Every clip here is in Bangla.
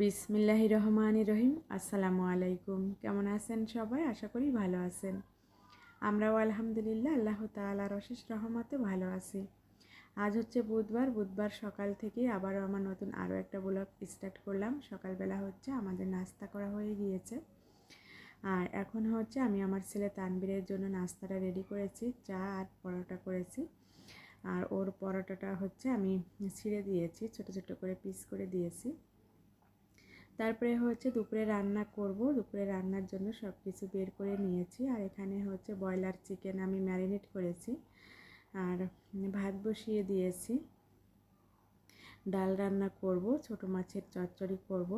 বিসমিল্লাহ রহমান রহিম। আসসালামু আলাইকুম। কেমন আছেন সবাই? আশা করি ভালো আছেন। আমরাও আলহামদুলিল্লাহ আল্লাহ তালার অশেষ রহমতে ভালো আছি। আজ হচ্ছে বুধবার। বুধবার সকাল থেকে আবারও আমার নতুন আরও একটা ব্লগ স্টার্ট করলাম। সকালবেলা হচ্ছে আমাদের নাস্তা করা হয়ে গিয়েছে। আর এখন হচ্ছে আমি আমার ছেলে তানবীরের জন্য নাস্তাটা রেডি করেছি, চা আর পরোটা করেছি। আর ওর পরোটাটা হচ্ছে আমি ছিঁড়ে দিয়েছি, ছোট ছোট করে পিস করে দিয়েছি। তারপরে হচ্ছে দুপুরে রান্না করব। দুপুরে রান্নার জন্য সব কিছু বের করে নিয়েছি। আর এখানে হচ্ছে ব্রয়লার চিকেন আমি ম্যারিনেট করেছি। আর ভাত বসিয়ে দিয়েছি। ডাল রান্না করব, ছোট মাছের চচ্চড়ি করব।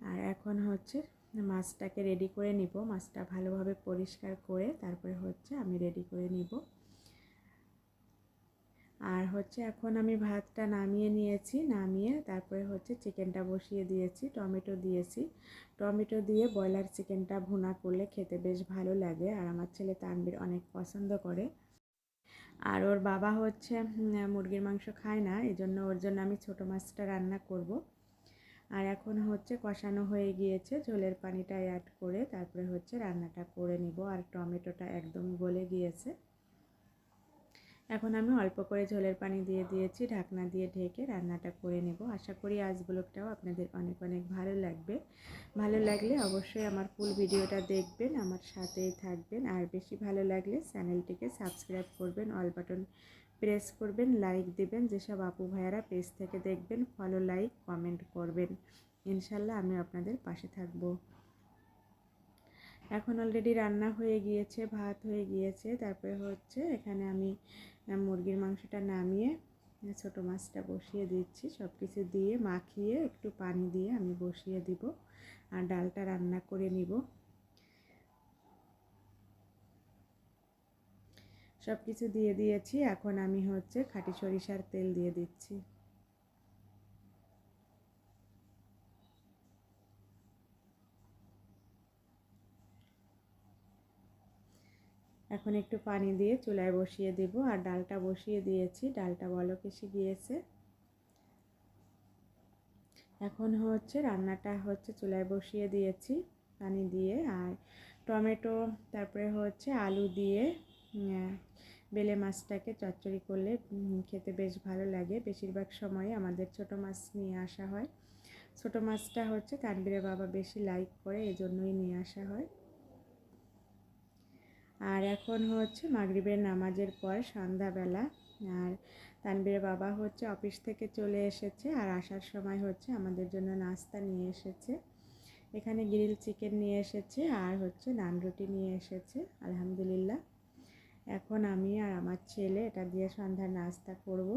আর এখন হচ্ছে মাছটাকে রেডি করে নিব। মাছটা ভালোভাবে পরিষ্কার করে তারপরে হচ্ছে আমি রেডি করে নিব। আর হচ্ছে এখন আমি ভাতটা নামিয়ে নিয়েছি, নামিয়ে তারপরে হচ্ছে চিকেনটা বসিয়ে দিয়েছি, টমেটো দিয়েছি। টমেটো দিয়ে ব্রয়লার চিকেনটা ভুনা করলে খেতে বেশ ভালো লাগে আর আমার ছেলে তানবির অনেক পছন্দ করে। আর ওর বাবা হচ্ছে মুরগির মাংস খায় না এই জন্য ওর জন্য আমি ছোটো মাছটা রান্না করব। আর এখন হচ্ছে কষানো হয়ে গিয়েছে, ঝোলের পানিটা অ্যাড করে তারপরে হচ্ছে রান্নাটা করে নিব। আর টমেটোটা একদম গলে গিয়েছে। এখন আমি অল্প করে ঝোলের পানি দিয়ে দিয়েছি, ঢাকনা দিয়ে ঢেকে রান্নাটা করে নেব। আশা করি আজ ব্লগটাও আপনাদের অনেক অনেক ভালো লাগবে। ভালো লাগলে অবশ্যই আমার ফুল ভিডিওটা দেখবেন, আমার সাথেই থাকবেন। আর বেশি ভালো লাগলে চ্যানেলটিকে সাবস্ক্রাইব করবেন অল বাটন প্রেস করবেন লাইক দেবেন। যেসব আপু ভাইয়ারা পেজ থেকে দেখবেন ফলো লাইক কমেন্ট করবেন। ইনশাল্লাহ আমি আপনাদের পাশে থাকব। এখন অলরেডি রান্না হয়ে গিয়েছে, ভাত হয়ে গিয়েছে। তারপরে হচ্ছে এখানে আমি মুরগির মাংসটা নামিয়ে, ছোটো মাছটা বসিয়ে দিচ্ছি। সব কিছু দিয়ে মাখিয়ে একটু পানি দিয়ে আমি বসিয়ে দিব আর ডালটা রান্না করে নিব। সব কিছু দিয়ে দিয়েছি। এখন আমি হচ্ছে খাঁটি সরিষার তেল দিয়ে দিচ্ছি। এখন একটু পানি দিয়ে চুলায় বসিয়ে দেব। আর ডালটা বসিয়ে দিয়েছি। ডালটা বলক এসে গিয়েছে। এখন হচ্ছে রান্নাটা হচ্ছে চুলায় বসিয়ে দিয়েছি পানি দিয়ে। আর টমেটো, তারপরে হচ্ছে আলু দিয়ে বেলে মাছটাকে চচ্চড়ি করলে খেতে বেশ ভালো লাগে। বেশিরভাগ সময় আমাদের ছোট মাছ নিয়ে আসা হয়। ছোট মাছটা হচ্ছে তানবীরের বাবা বেশি লাইক করে, এজন্যই নিয়ে আসা হয়। আর এখন হচ্ছে মাগরিবের নামাজের পর সন্ধ্যাবেলা, আর তানবীর বাবা হচ্ছে অফিস থেকে চলে এসেছে আর আসার সময় হচ্ছে আমাদের জন্য নাস্তা নিয়ে এসেছে। এখানে গ্রিল চিকেন নিয়ে এসেছে আর হচ্ছে নান রুটি নিয়ে এসেছে, আলহামদুলিল্লাহ। এখন আমি আর আমার ছেলে এটা দিয়ে সন্ধ্যার নাস্তা করব।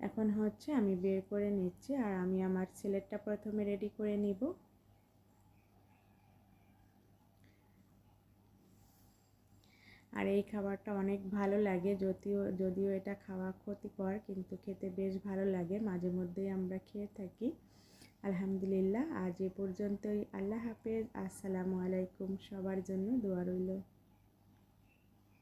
এখন হচ্ছে আমি বের করে নিচ্ছি আর আমি আমার ছেলেরটা প্রথমে রেডি করে নিব। আর এই খাবারটা অনেক ভালো লাগে, যদিও যদিও এটা খাওয়া ক্ষতিকর, কিন্তু খেতে বেশ ভালো লাগে, মাঝে মধ্যেই আমরা খেয়ে থাকি। আলহামদুলিল্লাহ, আজ এ পর্যন্তই। আল্লাহ হাফেজ। আসসালামু আলাইকুম সবার জন্য, দোয়া রইল।